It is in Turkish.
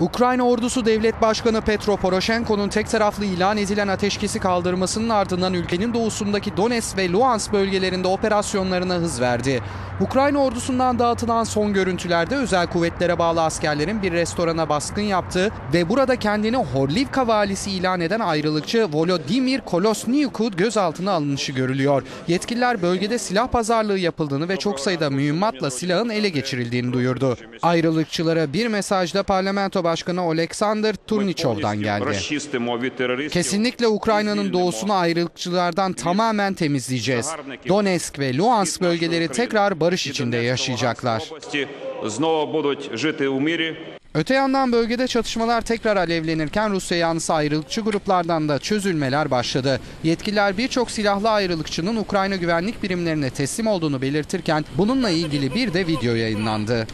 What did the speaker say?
Ukrayna ordusu devlet başkanı Petro Poroshenko'nun tek taraflı ilan edilen ateşkesi kaldırmasının ardından ülkenin doğusundaki Donetsk ve Luhansk bölgelerinde operasyonlarına hız verdi. Ukrayna ordusundan dağıtılan son görüntülerde özel kuvvetlere bağlı askerlerin bir restorana baskın yaptığı ve burada kendini Horlivka valisi ilan eden ayrılıkçı Volodymyr Kolosniuk'u gözaltına alınışı görülüyor. Yetkililer bölgede silah pazarlığı yapıldığını ve çok sayıda mühimmatla silahın ele geçirildiğini duyurdu. Ayrılıkçılara bir mesajda parlamento başkanı Oleksandr Turnichov'dan geldi. Kesinlikle Ukrayna'nın doğusunu ayrılıkçılardan tamamen temizleyeceğiz. Donetsk ve Luhansk bölgeleri tekrar barış içinde yaşayacaklar. Öte yandan bölgede çatışmalar tekrar alevlenirken Rusya yanlısı ayrılıkçı gruplardan da çözülmeler başladı. Yetkililer birçok silahlı ayrılıkçının Ukrayna güvenlik birimlerine teslim olduğunu belirtirken bununla ilgili bir de video yayınlandı.